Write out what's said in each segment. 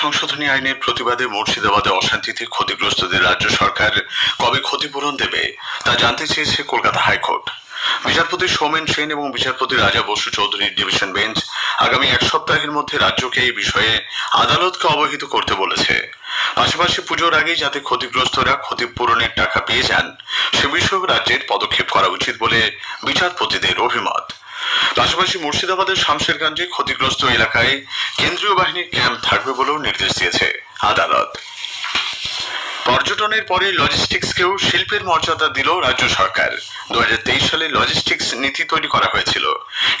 সংশোধনী আইনের প্রতিবাদে মুর্শিদাবাদে অশান্তিতে ক্ষতিগ্রস্তদের রাজ্য সরকার কবে ক্ষতিপূরণ দেবে, তা জানতে চেয়েছে কলকাতা হাইকোর্ট। বিচারপতি সৌমেন সেন এবং বিচারপতি রাজা বসু চৌধুরীর ডিভিশন বেঞ্চ আগামী এক সপ্তাহের মধ্যে রাজ্যকে এই বিষয়ে আদালতকে অবহিত করতে বলেছে। পাশাপাশি পুজোর আগেই যাতে ক্ষতিগ্রস্তরা ক্ষতিপূরণের টাকা পেয়ে যান, সে বিষয়েও রাজ্যের পদক্ষেপ করা উচিত বলে বিচারপতিদের অভিমত। পাশাপাশি মুর্শিদাবাদের শামশেরগঞ্জে ক্ষতিগ্রস্ত এলাকায় কেন্দ্রীয় বাহিনীর ক্যাম্প থাকবে বলেও নির্দেশ দিয়েছে আদালত। পর্যটনের পরে লজিস্টিক্সকেও শিল্পের মর্যাদা দিল রাজ্য সরকার। দু হাজার তেইশ সালে লজিস্টিক্স নীতি তৈরি করা হয়েছিল।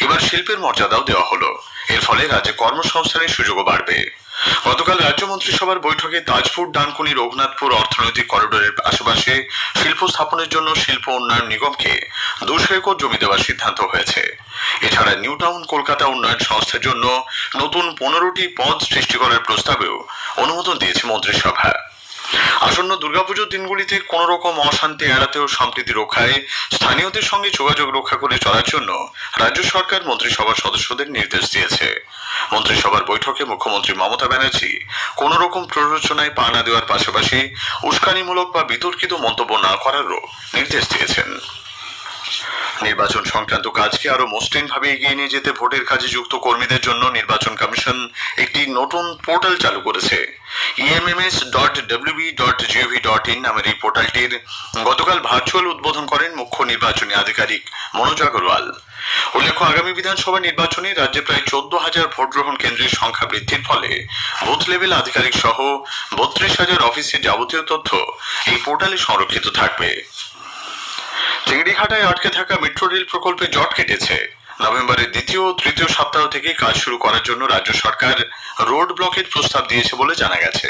এবার শিল্পের মর্যাদাও দেওয়া হলো। এর ফলে রাজ্যে কর্মসংস্থানের সুযোগও বাড়বে। গতকাল রাজ্য মন্ত্রিসভার বৈঠকে তাজপুর, ডানকুনি, রঘুনাথপুর অর্থনৈতিক করিডোরের আশেপাশে শিল্প স্থাপনের জন্য শিল্প উন্নয়ন নিগমকে দুশো একর জমি দেওয়ার সিদ্ধান্ত হয়েছে। এছাড়া নিউ টাউন কলকাতা উন্নয়ন সংস্থার জন্য নতুন পনেরোটি পদ সৃষ্টি করার প্রস্তাবেও অনুমোদন দিয়েছে মন্ত্রিসভা। আসন্ন দুর্গাপুজোর দিনগুলিতে কোন রকম অশান্তি এড়াতে ও সম্প্রীতি রক্ষায় স্থানীয়দের সঙ্গে যোগাযোগ রক্ষা করে চলার জন্য রাজ্য সরকার মন্ত্রিসভার সদস্যদের নির্দেশ দিয়েছে। মন্ত্রিসভার বৈঠকে মুখ্যমন্ত্রী মমতা ব্যানার্জি কোন রকম প্ররোচনায় পা না দেওয়ার পাশাপাশি উস্কানিমূলক বা বিতর্কিত মন্তব্য না করারও নির্দেশ দিয়েছেন। নির্বাচন সংক্রান্ত কাজকে আরও মসৃণভাবে এগিয়ে নিয়ে যেতে ভোটের কাজে যুক্ত কর্মীদের জন্য নির্বাচন কমিশন একটি নতুন পোর্টাল চালু করেছে। EMMS dot WB dot GOV dot in নামের এই পোর্টালটির গতকাল ভার্চুয়াল উদ্বোধন করেন মুখ্য নির্বাচনী আধিকারিক মনোজ আগরওয়াল। উল্লেখ্য, আগামী বিধানসভা নির্বাচনে রাজ্যে প্রায় চোদ্দ হাজার ভোট গ্রহণ কেন্দ্রের সংখ্যা বৃদ্ধির ফলে বুথ লেভেল আধিকারিক সহ বত্রিশ হাজার অফিসের যাবতীয় তথ্য এই পোর্টালে সংরক্ষিত থাকবে। চিংড়িঘাটায় আটকে থাকা মেট্রো রেল প্রকল্পে জট কেটেছে। নভেম্বরের দ্বিতীয় ও তৃতীয় সপ্তাহ থেকে কাজ শুরু করার জন্য রাজ্য সরকার রোড ব্লকের প্রস্তাব দিয়েছে বলে জানা গেছে।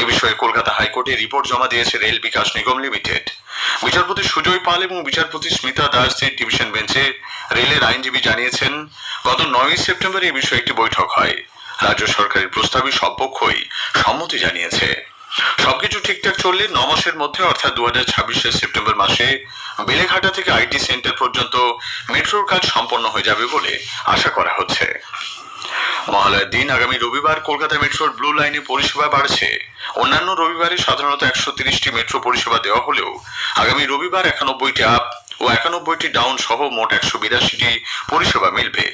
এ বিষয়ে কলকাতা হাইকোর্টে রিপোর্ট জমা দিয়েছে রেল বিকাশ নিগম লিমিটেড বিচারপতি সুজয় পাল এবং বিচারপতি স্মিতা দাসের ডিভিশন বেঞ্চে রেলের আইনজীবী জানিয়েছেন, গত নয় সেপ্টেম্বর এ বিষয়ে একটি বৈঠক হয়। রাজ্য সরকারের প্রস্তাবে সব পক্ষই সম্মতি জানিয়েছে। সবকিছু ঠিকঠাক চললে ন মাসের মধ্যে, অর্থাৎ দু হাজার সেপ্টেম্বর মাসে, বেলেঘাটা থেকে আইটি সেন্টার পর্যন্ত মেট্রোর কাজ সম্পন্ন হয়ে যাবে বলে আশা করা হচ্ছে। মহালয়ার দিন আগামী রবিবার কলকাতা মেট্রোর ব্লু লাইনে পরিষেবা বাড়ছে। অন্যান্য রবিবারে সাধারণত একশো তিরিশটি মেট্রো পরিষেবা দেওয়া হলেও আগামী রবিবার একানব্বইটি আপ ও একানব্বইটি ডাউন সহ মোট একশো বিরাশিটি পরিষেবা মিলবে।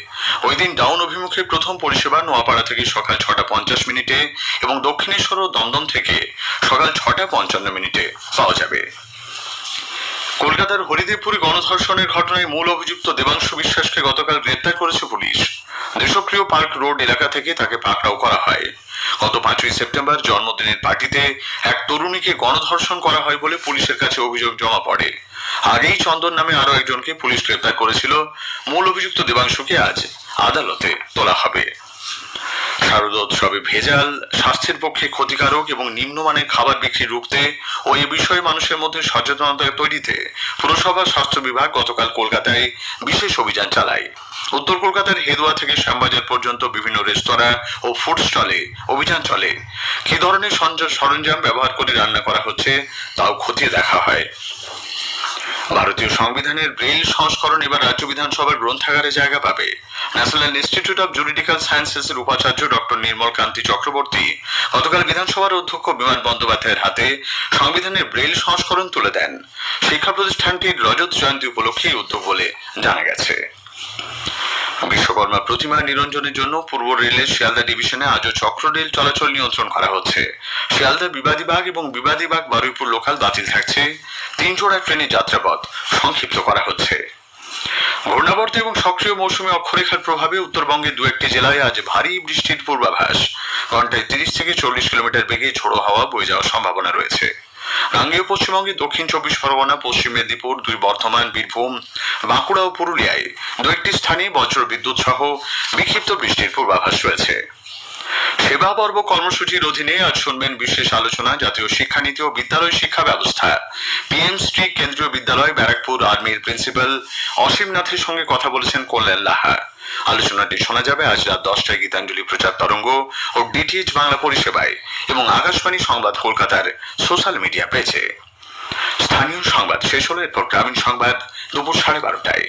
ওই দিন ডাউন অভিমুখে প্রথম পরিষেবা নোয়াপাড়া থেকে সকাল ছটা পঞ্চাশ মিনিটে এবং দক্ষিণেশ্বর ও দমদম থেকে সকাল ছটা পঞ্চান্ন মিনিটে পাওয়া যাবে। কলকাতার হরিদেবপুরে গণধর্ষণের ঘটনায় মূল অভিযুক্ত দেবাংশু বিশ্বাসকে গতকাল গ্রেপ্তার করেছে পুলিশ। দেশপ্রিয় পার্ক রোড এলাকা থেকে তাকে পাকড়াও করা হয়। গত পাঁচই সেপ্টেম্বর জন্মদিনের পার্টিতে এক তরুণীকে গণধর্ষণ করা হয় বলে পুলিশের কাছে অভিযোগ জমা পড়ে। আগেই চন্দন নামে আরও একজনকে পুলিশ গ্রেপ্তার করেছিল। মূল অভিযুক্ত দেবাংশুকে আজ আদালতে তোলা হবে। শারদোৎসবে ভেজাল, স্বাস্থ্যের পক্ষে ক্ষতিকারক এবং নিম্নমানের খাবার বিক্রি রুখতে ও এ বিষয়ে মানুষের মধ্যে সচেতনতা তৈরিতে পুরসভা স্বাস্থ্য বিভাগ গতকাল কলকাতায় বিশেষ অভিযান চালায়। উত্তর কলকাতার হেদুয়া থেকে শ্যামবাজার পর্যন্ত বিভিন্ন রেস্তোরাঁ ও ফুড স্টলে অভিযান চলে। কি ধরনের সরঞ্জাম ব্যবহার করে রান্না করা হচ্ছে, তাও খতিয়ে দেখা হয়। ভারতীয় সংবিধানের ব্রেইল সংস্করণ এবার রাজ্য বিধানসভার গ্রন্থাগারে জায়গা পাবে। National Institute of Juridical Sciences এর উপাচার্য ডক্টর নির্মল কান্তি চক্রবর্তী গতকাল বিধানসভার অধ্যক্ষ বিমান বন্দ্যোপাধ্যায়ের হাতে সংবিধানের ব্রেইল সংস্করণ তুলে দেন। শিক্ষা প্রতিষ্ঠানটির রজত জয়ন্তী উপলক্ষে উদ্যোগ বলে জানা গেছে। বিশ্বকর্মা প্রতিমা নিরঞ্জনের জন্য পূর্ব রেলের শিয়ালদা ডিভিশনে আজও চক্র রেল চলাচল নিয়ন্ত্রণ করা হচ্ছে। শিয়ালদা বিবাদীবাগ এবং বিবাদীবাগ বারুইপুর লোকাল বাতিল থাকছে। তিন জোড়া ট্রেনের যাত্রাপথ সংক্ষিপ্ত করা হচ্ছে। ঘূর্ণাবর্ত এবং সক্রিয় মৌসুমী অক্ষরেখার প্রভাবে উত্তরবঙ্গের দু একটি জেলায় আজ ভারী বৃষ্টির পূর্বাভাস। ঘন্টায় তিরিশ থেকে চল্লিশ কিলোমিটার বেগে ঝোড়ো হাওয়া বয়ে যাওয়ার সম্ভাবনা রয়েছে। গাঙ্গেয় পশ্চিমবঙ্গে দক্ষিণ চব্বিশ পরগনা, পশ্চিম মেদিনীপুর, দুই বর্ধমান, বীরভূম, বাঁকুড়া ও পুরুলিয়ায় দু একটি স্থানে বজ্র বিদ্যুৎ সহ বিক্ষিপ্ত বৃষ্টির পূর্বাভাস রয়েছে। সেবা পর্ব কর্মসূচির অধীনে আজ শুনবেন বিশেষ আলোচনা, জাতীয় শিক্ষানীতি ও বিদ্যালয় শিক্ষা ব্যবস্থা। পিএম স্ট্রি কেন্দ্রীয় বিদ্যালয়, ব্যারাকপুর আর্মির প্রিন্সিপাল অসীম নাথের সঙ্গে কথা বলেছেন কল্যাণ লাহা। আলোচনাটি শোনা যাবে আজ রাত দশটায় গীতাঞ্জলি প্রচার তরঙ্গ ও ডিটিএইচ বাংলা পরিষেবায় এবং আকাশবাণী সংবাদ কলকাতার সোশ্যাল মিডিয়া পেজে। স্থানীয় সংবাদ শেষ হলো এরপর গ্রামীণ সংবাদ দুপুর সাড়ে বারোটায়।